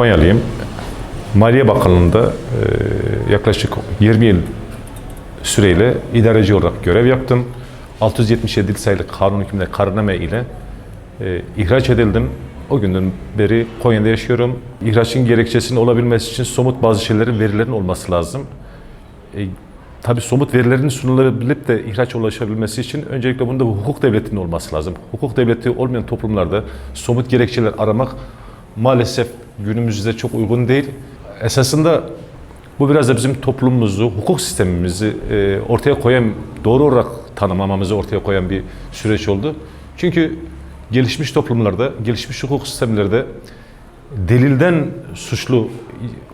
Konyalıyım. Maliye Bakanlığı'nda e, yaklaşık 20 yıl süreyle idareci olarak görev yaptım. 677 sayılı kanun hükmünde kararname ile e, ihraç edildim. O günden beri Konya'da yaşıyorum. İhraçın gerekçesinin olabilmesi için somut bazı şeylerin, verilerin olması lazım. E, tabii somut verilerin sunulabilip de ihraç ulaşabilmesi için öncelikle bunda hukuk devletinin olması lazım. Hukuk devleti olmayan toplumlarda somut gerekçeler aramak maalesef günümüzde çok uygun değil. Esasında bu biraz da bizim toplumumuzu, hukuk sistemimizi e, ortaya koyan, doğru olarak tanımlamamızı ortaya koyan bir süreç oldu. Çünkü gelişmiş toplumlarda, gelişmiş hukuk sistemlerde delilden suçlu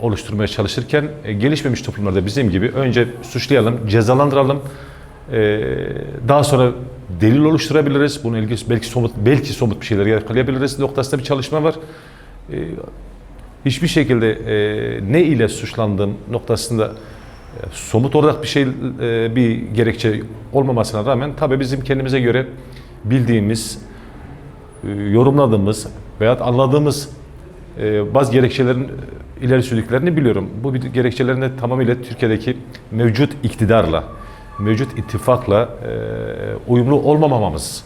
oluşturmaya çalışırken e, gelişmemiş toplumlarda bizim gibi önce suçlayalım, cezalandıralım, e, daha sonra delil oluşturabiliriz. Bunu ilgili belki somut belki somut bir şeyler yakalayabiliriz noktasında bir çalışma var. Hiçbir şekilde e, ne ile suçlandığım noktasında e, somut olarak bir şey e, bir gerekçe olmamasına rağmen tabii bizim kendimize göre bildiğimiz, e, yorumladığımız veya anladığımız e, bazı gerekçelerin ileri sürdüklerini biliyorum. Bu gerekçelerin de tamamıyla Türkiye'deki mevcut iktidarla, mevcut ittifakla e, uyumlu olmamamamız,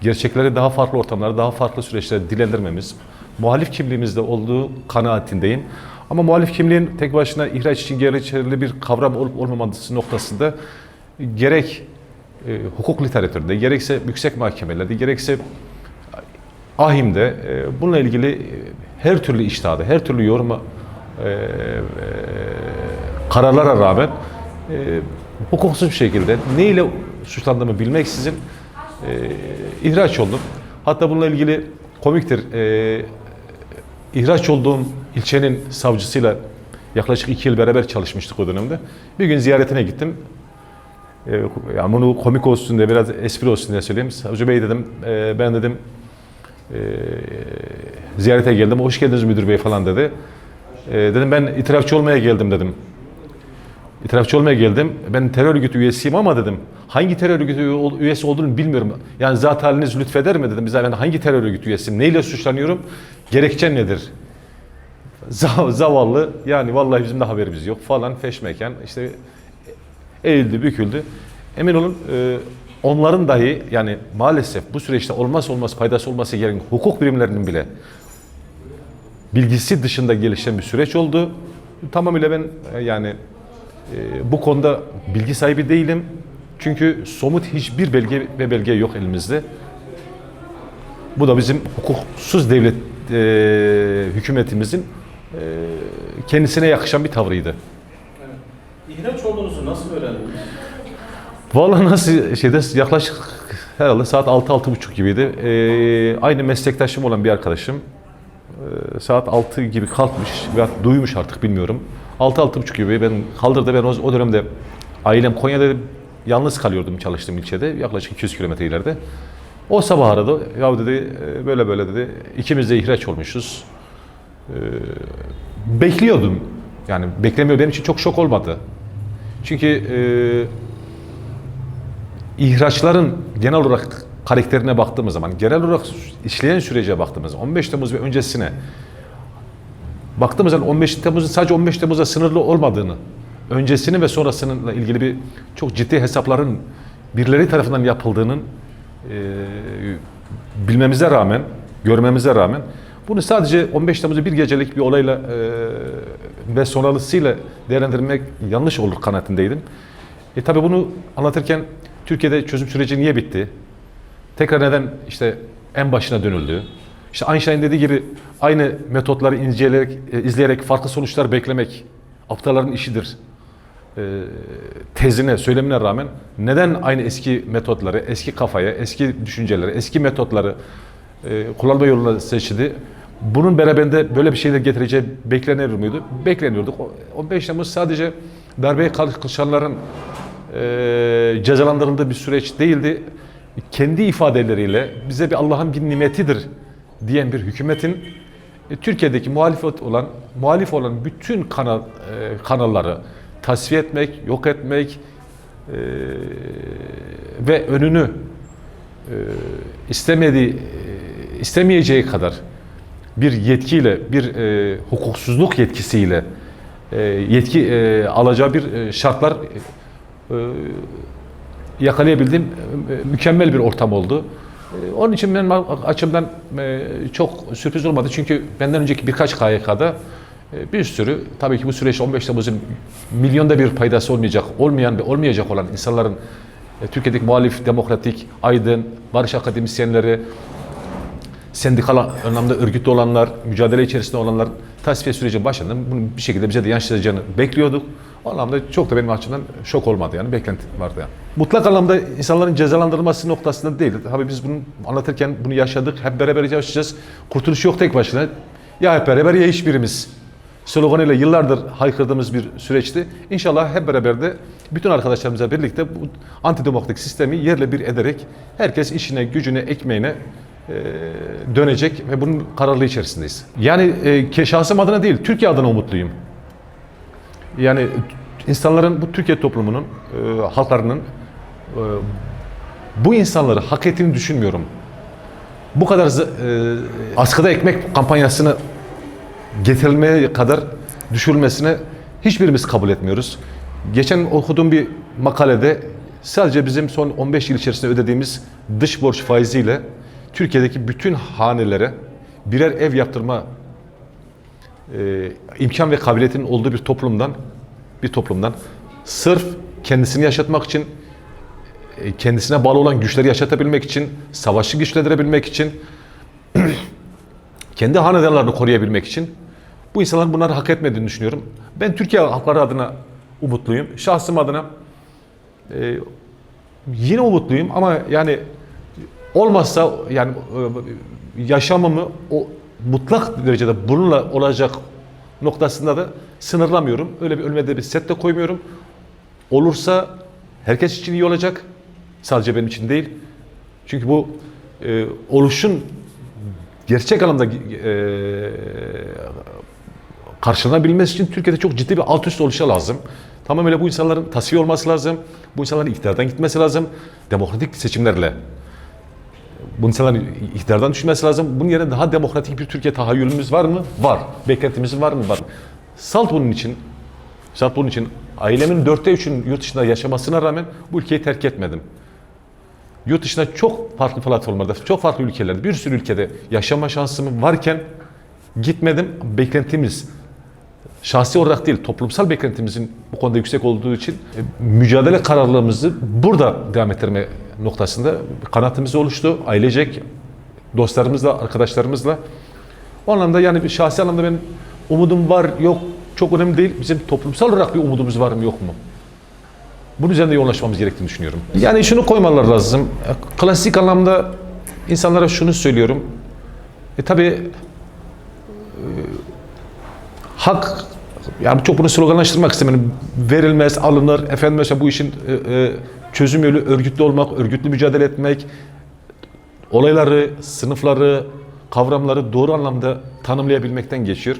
gerçekleri daha farklı ortamlarda, daha farklı süreçlerde dilendirmemiz, muhalif kimliğimizde olduğu kanaatindeyim. Ama muhalif kimliğin tek başına ihraç için gerekçeli bir kavram olup olmaması noktasında gerek e, hukuk literatüründe, gerekse yüksek mahkemelerde, gerekse ahimde e, bununla ilgili e, her türlü iştihada, her türlü yoruma e, e, kararlara rağmen e, hukuksuz bir şekilde ne ile suçlandığımı bilmeksizin e, ihraç oldum. Hatta bununla ilgili komiktir. E, ihraç olduğum ilçenin savcısıyla yaklaşık iki yıl beraber çalışmıştık o dönemde. Bir gün ziyaretine gittim. E, yani bunu komik olsun diye biraz espri olsun diye söyleyeyim. Savcı Bey dedim, e, ben dedim e, ziyarete geldim. Hoş geldiniz müdür bey falan dedi. E, dedim ben itirafçı olmaya geldim dedim. İtirafçı olmaya geldim. Ben terör örgütü üyesiyim ama dedim. Hangi terör örgütü üye- üyesi olduğunu bilmiyorum. Yani zat haliniz lütfeder mi dedim. Bize ben hangi terör örgütü üyesiyim? Neyle suçlanıyorum? Gerekçen nedir? Zav- zavallı yani vallahi bizim de haberimiz yok falan feşmeken işte eğildi büküldü. Emin olun e, onların dahi yani maalesef bu süreçte olmaz olmaz faydası olması gereken hukuk birimlerinin bile bilgisi dışında gelişen bir süreç oldu. Tamamıyla ben e, yani e, bu konuda bilgi sahibi değilim. Çünkü somut hiçbir belge ve belge yok elimizde. Bu da bizim hukuksuz devlet e, hükümetimizin e, kendisine yakışan bir tavrıydı. İhraç olduğunuzu nasıl öğrendiniz? Vallahi nasıl şeyde yaklaşık herhalde saat 6-6.30 gibiydi. Ee, aynı meslektaşım olan bir arkadaşım e, saat 6 gibi kalkmış veya duymuş artık bilmiyorum. 6-6.30 gibi ben kaldırdı ben o, o dönemde ailem Konya'da yalnız kalıyordum çalıştığım ilçede yaklaşık 200 kilometre ileride. O sabah aradı. Ya dedi e, böyle böyle dedi. İkimiz de ihraç olmuşuz. Ee, bekliyordum. Yani beklemiyor benim için çok şok olmadı. Çünkü e, ihraçların genel olarak karakterine baktığımız zaman, genel olarak işleyen sürece baktığımız zaman, 15 Temmuz ve öncesine baktığımız zaman 15 Temmuz'un sadece 15 Temmuz'a sınırlı olmadığını, öncesini ve sonrasıyla ilgili bir çok ciddi hesapların birileri tarafından yapıldığının e, bilmemize rağmen, görmemize rağmen bunu sadece 15 Temmuz'u bir gecelik bir olayla e, ve sonrasıyla değerlendirmek yanlış olur kanaatindeydim. E tabi bunu anlatırken Türkiye'de çözüm süreci niye bitti? Tekrar neden işte en başına dönüldü? İşte Einstein dediği gibi aynı metotları inceleyerek, e, izleyerek farklı sonuçlar beklemek aptalların işidir e, tezine, söylemine rağmen neden aynı eski metotları, eski kafaya, eski düşünceleri, eski metotları e, kullanma yoluna seçildi? Bunun beraberinde böyle bir şeyler getireceği beklenir miydi? Bekleniyorduk. O- 15 Temmuz sadece darbeye kalkışanların e, cezalandırıldığı bir süreç değildi. Kendi ifadeleriyle bize bir Allah'ın bir nimetidir diyen bir hükümetin e, Türkiye'deki muhalefet olan muhalif olan bütün kanal e, kanalları tasfiye etmek, yok etmek e, ve önünü istemediği istemeyeceği kadar bir yetkiyle, bir e, hukuksuzluk yetkisiyle e, yetki e, alacağı bir e, şartlar e, yakalayabildiğim e, mükemmel bir ortam oldu. E, Onun için benim açımdan e, çok sürpriz olmadı. Çünkü benden önceki birkaç KYK'da e, bir sürü, tabii ki bu süreçte 15 Temmuz'un milyonda bir paydası olmayacak, olmayan ve olmayacak olan insanların e, Türkiye'deki muhalif, demokratik, aydın, barış akademisyenleri, sendikal anlamda örgütlü olanlar, mücadele içerisinde olanlar tasfiye süreci başında bunun bir şekilde bize de yansıyacağını bekliyorduk. O anlamda çok da benim açımdan şok olmadı yani beklenti vardı yani. Mutlak anlamda insanların cezalandırılması noktasında değil. Tabii biz bunu anlatırken bunu yaşadık. Hep beraber yaşayacağız. Kurtuluş yok tek başına. Ya hep beraber ya hiçbirimiz. Sloganıyla yıllardır haykırdığımız bir süreçti. İnşallah hep beraber de bütün arkadaşlarımızla birlikte bu antidemokratik sistemi yerle bir ederek herkes işine, gücüne, ekmeğine e, dönecek ve bunun kararlılığı içerisindeyiz. Yani e, şahsım adına değil, Türkiye adına umutluyum. Yani insanların, bu Türkiye toplumunun, e, halklarının e, bu insanları hak ettiğini düşünmüyorum. Bu kadar e, askıda ekmek kampanyasını getirilmeye kadar düşürülmesine hiçbirimiz kabul etmiyoruz. Geçen okuduğum bir makalede sadece bizim son 15 yıl içerisinde ödediğimiz dış borç faiziyle Türkiye'deki bütün hanelere birer ev yaptırma e, imkan ve kabiliyetinin olduğu bir toplumdan bir toplumdan sırf kendisini yaşatmak için e, kendisine bağlı olan güçleri yaşatabilmek için, savaşı güçlendirebilmek için kendi hanedanlarını koruyabilmek için bu insanların bunları hak etmediğini düşünüyorum. Ben Türkiye halkları adına umutluyum. Şahsım adına e, yine umutluyum ama yani olmazsa yani e, yaşamımı o mutlak derecede bununla olacak noktasında da sınırlamıyorum. Öyle bir önüme bir set de koymuyorum. Olursa herkes için iyi olacak. Sadece benim için değil. Çünkü bu e, oluşun gerçek anlamda e, karşılanabilmesi için Türkiye'de çok ciddi bir alt üst oluşa lazım. Tamamıyla bu insanların tasfiye olması lazım. Bu insanların iktidardan gitmesi lazım. Demokratik seçimlerle bu insanların iktidardan düşmesi lazım. Bunun yerine daha demokratik bir Türkiye tahayyülümüz var mı? Var. Beklentimiz var mı? Var. Salt bunun için, salt bunun için ailemin dörtte üçün yurt dışında yaşamasına rağmen bu ülkeyi terk etmedim. Yurt dışında çok farklı platformlarda, çok farklı ülkelerde, bir sürü ülkede yaşama şansım varken gitmedim. Beklentimiz şahsi olarak değil, toplumsal beklentimizin bu konuda yüksek olduğu için e, mücadele kararlılığımızı burada devam ettirme noktasında kanaatimiz oluştu. Ailecek, dostlarımızla, arkadaşlarımızla. O anlamda yani bir şahsi anlamda benim umudum var, yok çok önemli değil. Bizim toplumsal olarak bir umudumuz var mı, yok mu? Bunun üzerinde yoğunlaşmamız gerektiğini düşünüyorum. Yani şunu koymalar lazım. Klasik anlamda insanlara şunu söylüyorum. E tabi hak yani çok bunu sloganlaştırmak istemiyorum. Verilmez, alınır. Efendim mesela bu işin e, e, çözüm yolu örgütlü olmak, örgütlü mücadele etmek, olayları, sınıfları, kavramları doğru anlamda tanımlayabilmekten geçiyor.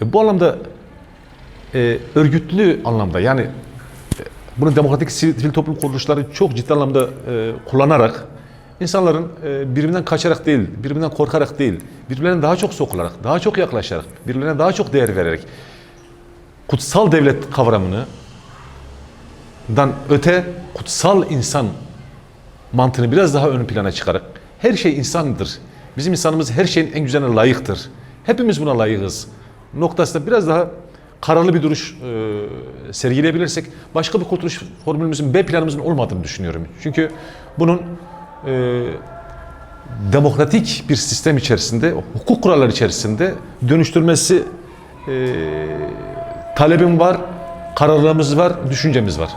E, bu anlamda e, örgütlü anlamda yani e, bunu demokratik sivil, sivil toplum kuruluşları çok ciddi anlamda e, kullanarak insanların e, birbirinden kaçarak değil, birbirinden korkarak değil, birbirlerine daha çok sokularak, daha çok yaklaşarak, birbirlerine daha çok değer vererek kutsal devlet kavramını dan öte kutsal insan mantığını biraz daha ön plana çıkarak her şey insandır. Bizim insanımız her şeyin en güzeline layıktır. Hepimiz buna layığız. Noktasında biraz daha kararlı bir duruş e, sergileyebilirsek başka bir kurtuluş formülümüzün B planımızın olmadığını düşünüyorum. Çünkü bunun e, demokratik bir sistem içerisinde, hukuk kuralları içerisinde dönüştürmesi e, talebim var, kararlılığımız var, düşüncemiz var.